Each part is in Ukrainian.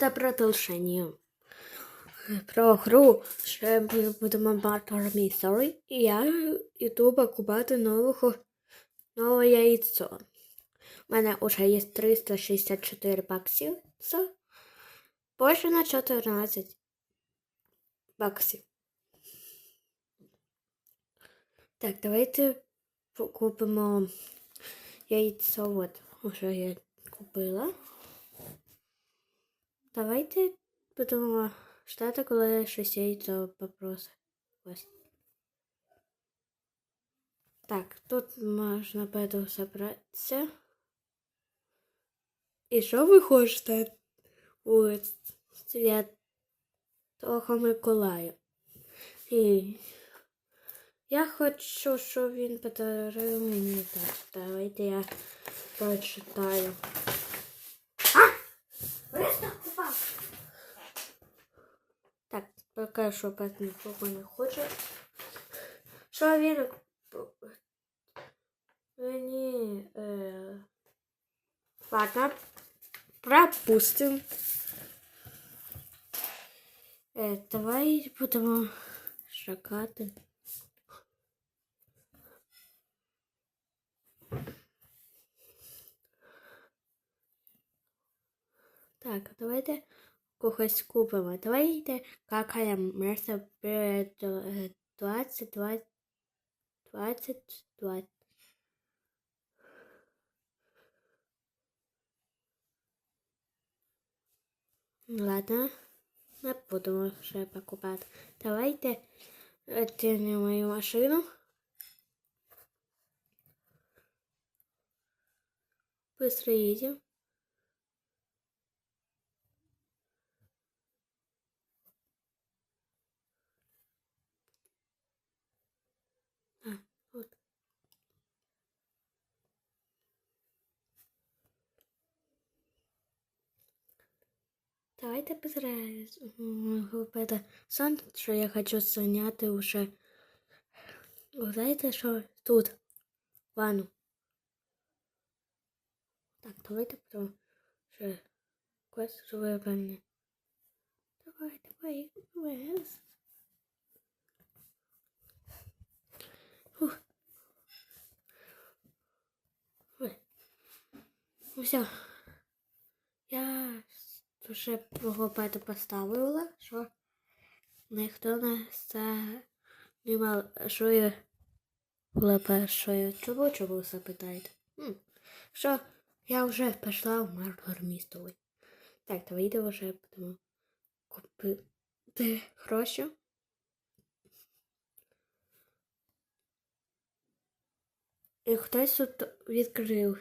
це продовження. Про гру ще будемо мати Mystery. І я йду покупати нового, нове яйцо. У мене вже є 364 баксів. Більше на 14 баксів. Так, давайте купимо яйцо. От, вже я купила. Давайте будемо ждати, коли щось яйцо попросить. Ось. Так, тут можна педу забратися. І що ви хочете у Святого Миколая? І я хочу, щоб він подарив мені так. Давайте я прочитаю. Поки що пет нікого не хоче. Що він мені е... ладно, пропустим. Е, давай будемо шукати. Так, давайте когось купимо. Давайте какаємо мерса перед 20, 20, 20, 20. Ладно, не будемо ще покупати. Давайте відтягнемо мою машину. Быстро едем. Давайте. Это сон, що я хочу зайняти уже. Ви знаєте, що тут? Ванну. Так, давайте потім ще квест вибрання. Давай, давай, квест. Фух. Ой. Ну все. Я вже погопати поставила, що ніхто не знімав, що я була першою. Чому чому запитаєте? Що я вже пішла в Мардор містовий. Так, давайте вже будемо купити гроші. І хтось тут відкрив.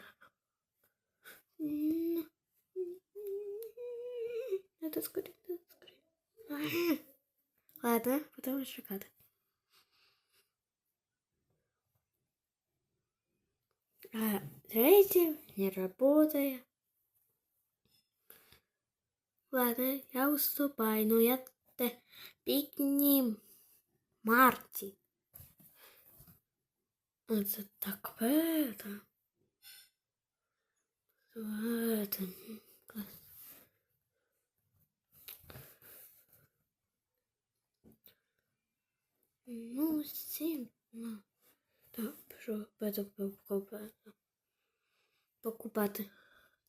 Это скорее, это скорее. Ладно, потом шоколад. А третий не работает. Ладно, я уступаю, но я те пикни Марти. Это так это. Это. Ну, сім. Ну. Так, що буду покупати.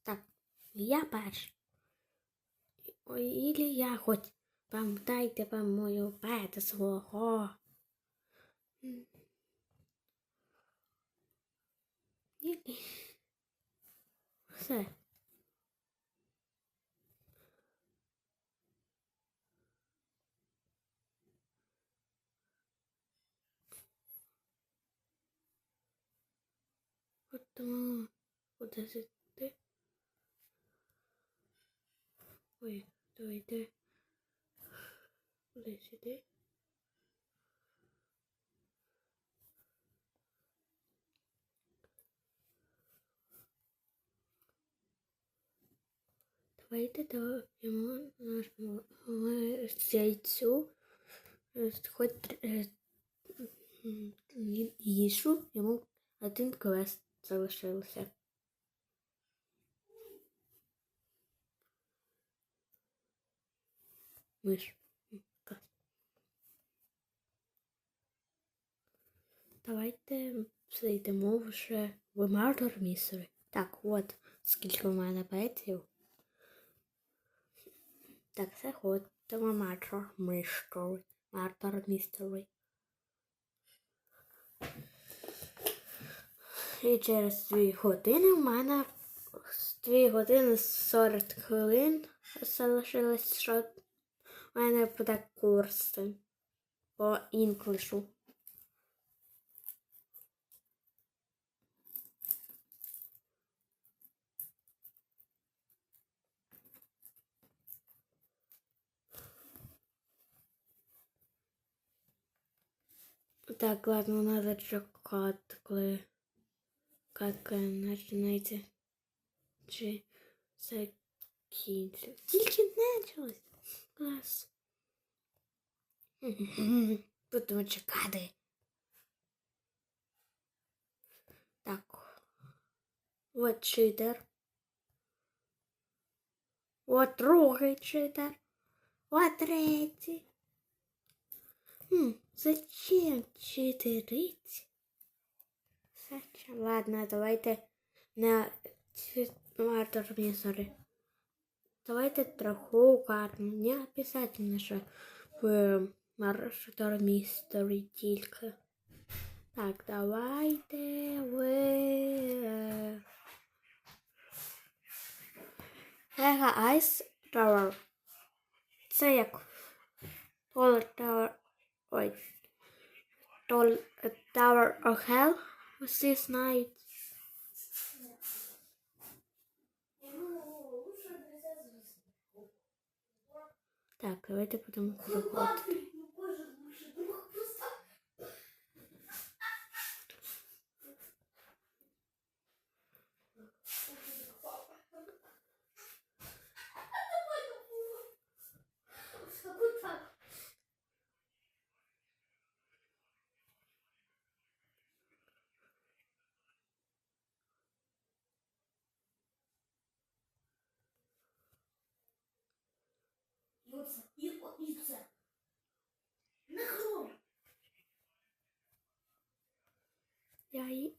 Так, я перший. Ілі я хоч пам'ятайте вам мою пета свого. Ілі. Все. Потім куди сюди. Ой, давайте. Куди сюди. Давайте даємо нашому яйцю хоч їжу, йому один квест залишився. миш. Давайте зайдемо вже в Мардор Місери. Так, от скільки в мене петів. Так, заходимо Мардор Містері. Мардор Містері. І через 2 години в мене 2 години 40 хвилин залишилось, що в мене буде курс по інглішу. Так, ладно, надо чекати, коли как починається. Чи закінчиться. Тільки почалось. Клас. Будемо чекати. Так. От читер. От другий читер. От третій. Хм, зачем читерить? Зачем? Ладно, давайте на Мартор Місори. Давайте троху. Не обязательно, що в Мартор Містері тільки. Так, давайте в... Мега Айс Tower. Це як Tower Tower. Ой. Tower of Hell. Всі знають. Так, давайте будемо проходити. Юца, і, о, і. На хром. Я и...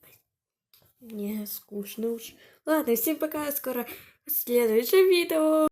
Мне скучно уж. Ладно, всем пока, скоро следующее видео.